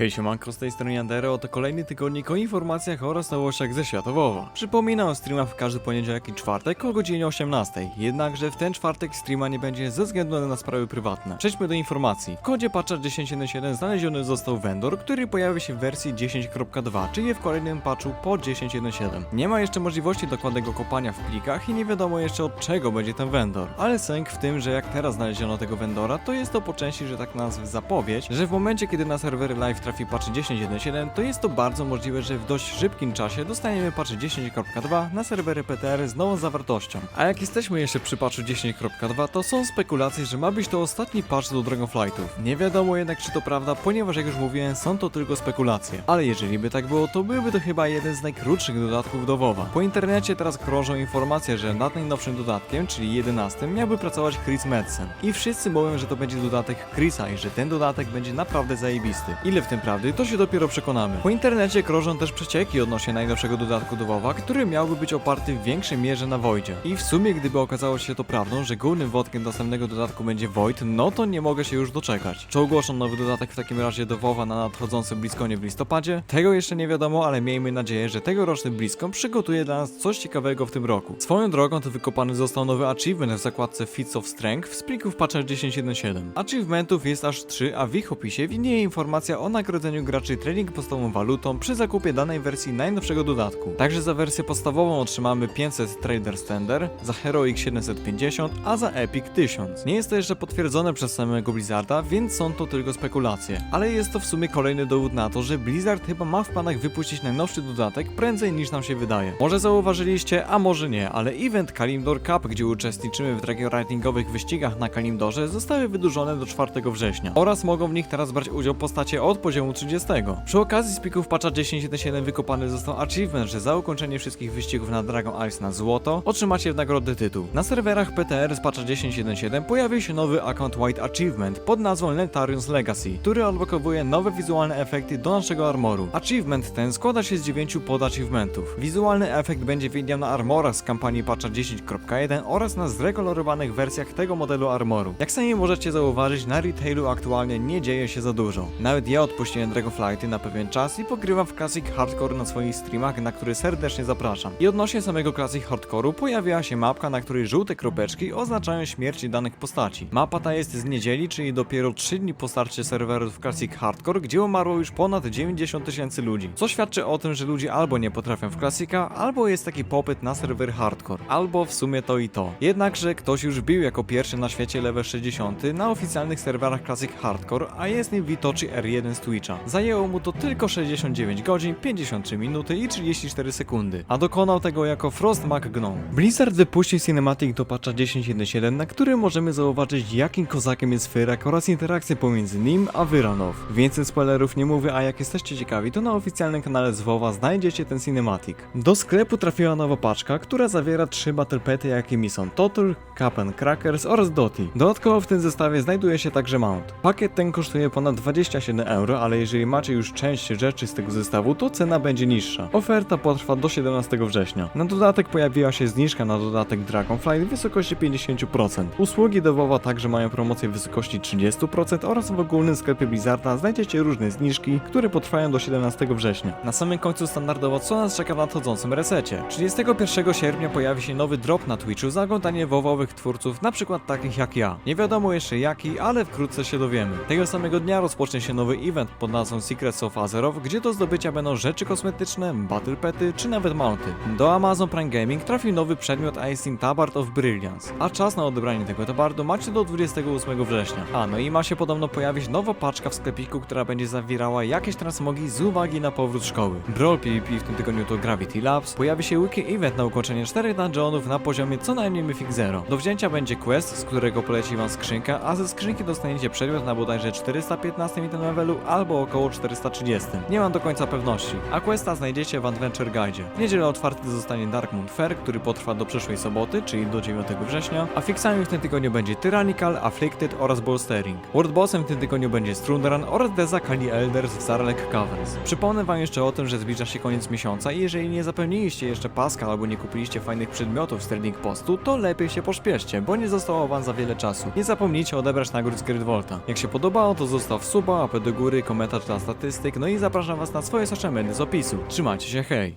Hej siemanko, z tej strony Yandere, oto kolejny tygodnik o informacjach oraz nowościach ze świata WoWa. Przypominam o streamach w każdy poniedziałek i czwartek o godzinie 18, jednakże w ten czwartek streama nie będzie ze względu na sprawy prywatne. Przejdźmy do informacji. W kodzie patcha 10.1.7 znaleziony został vendor, który pojawi się w wersji 10.2, czyli w kolejnym patchu po 10.1.7. Nie ma jeszcze możliwości dokładnego kopania w plikach i nie wiadomo jeszcze od czego będzie ten vendor. Ale sęk w tym, że jak teraz znaleziono tego vendora, to jest to po części, że tak nazwę zapowiedź, że w momencie kiedy na serwery live trafi patch 10.1.7, to jest to bardzo możliwe, że w dość szybkim czasie dostaniemy patch 10.2 na serwery PTR z nową zawartością. A jak jesteśmy jeszcze przy patchu 10.2, to są spekulacje, że ma być to ostatni patch do Dragonflightów. Nie wiadomo jednak czy to prawda, ponieważ jak już mówiłem, są to tylko spekulacje. Ale jeżeli by tak było, to byłby to chyba jeden z najkrótszych dodatków do WoWa. Po internecie teraz krążą informacje, że nad najnowszym dodatkiem, czyli 11, miałby pracować Chris Madsen. I wszyscy mówią, że to będzie dodatek Chrisa i że ten dodatek będzie naprawdę zajebisty. Ile w tym prawdy, to się dopiero przekonamy. Po internecie krążą też przecieki odnośnie najnowszego dodatku do WoWa, który miałby być oparty w większej mierze na Voidzie. I w sumie, gdyby okazało się to prawdą, że głównym wątkiem następnego dodatku będzie Void, no to nie mogę się już doczekać. Czy ogłoszą nowy dodatek w takim razie do WoWa na nadchodzącym Bliskonie w listopadzie? Tego jeszcze nie wiadomo, ale miejmy nadzieję, że tegoroczny Bliskon przygotuje dla nas coś ciekawego w tym roku. Swoją drogą to wykopany został nowy achievement w zakładce Feats of Strength w spliku w patcha 10.1.7. Achievementów jest aż 3, a w ich opisie widnieje informacja o nagrodzeniu graczy trading podstawową walutą przy zakupie danej wersji najnowszego dodatku. Także za wersję podstawową otrzymamy 500 Trader Standard, za Heroic 750, a za Epic 1000. Nie jest to jeszcze potwierdzone przez samego Blizzarda, więc są to tylko spekulacje. Ale jest to w sumie kolejny dowód na to, że Blizzard chyba ma w planach wypuścić najnowszy dodatek prędzej niż nam się wydaje. Może zauważyliście, a może nie, ale event Kalimdor Cup, gdzie uczestniczymy w ratingowych wyścigach na Kalimdorze, zostały wydłużone do 4 września oraz mogą w nich teraz brać udział postacie od poziomu 30. Przy okazji z plików patcha 10.1 wykopany został achievement, że za ukończenie wszystkich wyścigów na Dragon Ice na złoto otrzymacie w nagrodę tytuł. Na serwerach PTR z patcha 10.1.7 pojawił się nowy account White Achievement pod nazwą Lentarion's Legacy, który odblokowuje nowe wizualne efekty do naszego armoru. Achievement ten składa się z 9 podachievementów. Wizualny efekt będzie widniał na armorach z kampanii patcha 10.1 oraz na zrekolorowanych wersjach tego modelu armoru. Jak sami możecie zauważyć, na retailu aktualnie nie dzieje się za dużo. Nawet ja odpuściłem Dragonflighty na pewien czas i pogrywam w Classic Hardcore na swoich streamach, na który serdecznie zapraszam. I odnośnie samego Classic Hardcore'u pojawiła się mapka, na której żółte kropeczki oznaczają śmierć danych postaci. Mapa ta jest z niedzieli, czyli dopiero 3 dni po starcie serwerów w Classic Hardcore, gdzie umarło już ponad 90 tysięcy ludzi. Co świadczy o tym, że ludzie albo nie potrafią w Classica, albo jest taki popyt na serwer Hardcore, albo w sumie to i to. Jednakże ktoś już bił jako pierwszy na świecie level 60 na oficjalnych serwerach Classic Hardcore, a jest nim Vitochi R1 z Twitcha. Zajęło mu to tylko 69 godzin, 53 minuty i 34 sekundy, a dokonał tego jako Frost McGnome. Blizzard wypuścił cinematic do patcha 10.1.7, na którym możemy zauważyć jakim kozakiem jest Fyrak oraz interakcje pomiędzy nim a Vyranow. Więcej spoilerów nie mówię, a jak jesteście ciekawi, to na oficjalnym kanale z WoWa znajdziecie ten cinematic. Do sklepu trafiła nowa paczka, która zawiera trzy battle pety, jakimi są Total, Cap and Crackers oraz Doti. Dodatkowo w tym zestawie znajduje się także mount. Pakiet ten kosztuje ponad 27 euro, ale jeżeli macie już część rzeczy z tego zestawu, to cena będzie niższa. Oferta potrwa do 17 września. Na dodatek pojawiła się zniżka na dodatek Dragonflight w wysokości 50%. Usługi do także mają promocję w wysokości 30% oraz w ogólnym sklepie Blizzarda znajdziecie różne zniżki, które potrwają do 17 września. Na samym końcu standardowo co nas czeka w nadchodzącym resecie. 31 sierpnia pojawi się nowy drop na Twitchu za oglądanie WoWowych twórców, na przykład takich jak ja. Nie wiadomo jeszcze jaki, ale wkrótce się dowiemy. Tego samego dnia rozpocznie się nowy event pod nazwą Secrets of Azeroth, gdzie do zdobycia będą rzeczy kosmetyczne, battle pety czy nawet mounty. Do Amazon Prime Gaming trafił nowy przedmiot Icing Tabard of Brilliance, a czas na odebranie tego tabardu macie do 28 września. A no i ma się podobno pojawić nowa paczka w sklepiku, która będzie zawierała jakieś transmogi z uwagi na powrót szkoły. Brawl PvP w tym tygodniu to Gravity Labs, pojawi się wiki event na ukończenie 4 dungeonów na poziomie co najmniej Mythic Zero. Do wzięcia będzie quest, z którego poleci wam skrzynka, a ze skrzynki dostaniecie przedmiot na bodajże 415 item levelu albo około 430. Nie mam do końca pewności, a questa znajdziecie w Adventure Guide. W niedzielę otwarty zostanie Dark Moon Fair, który potrwa do przyszłej soboty, czyli do 9 września, a fixami w tym tygodniu będzie Tyrannical, Afflicted oraz Bolstering. World Bossem w tym tygodniu będzie Strundran oraz Deza Kali Elders w Zarlek Caverns. Przypomnę wam jeszcze o tym, że zbliża się koniec miesiąca i jeżeli nie zapełniliście jeszcze paska albo nie kupiliście fajnych przedmiotów z Trading Postu, to lepiej się pośpieszcie, bo nie zostało wam za wiele czasu. Nie zapomnijcie odebrać nagród z Gridvolta. Jak się podobało, to zostaw suba, łapę do góry, komentarz dla statystyk, no i zapraszam was na swoje social media z opisu. Trzymajcie się, hej!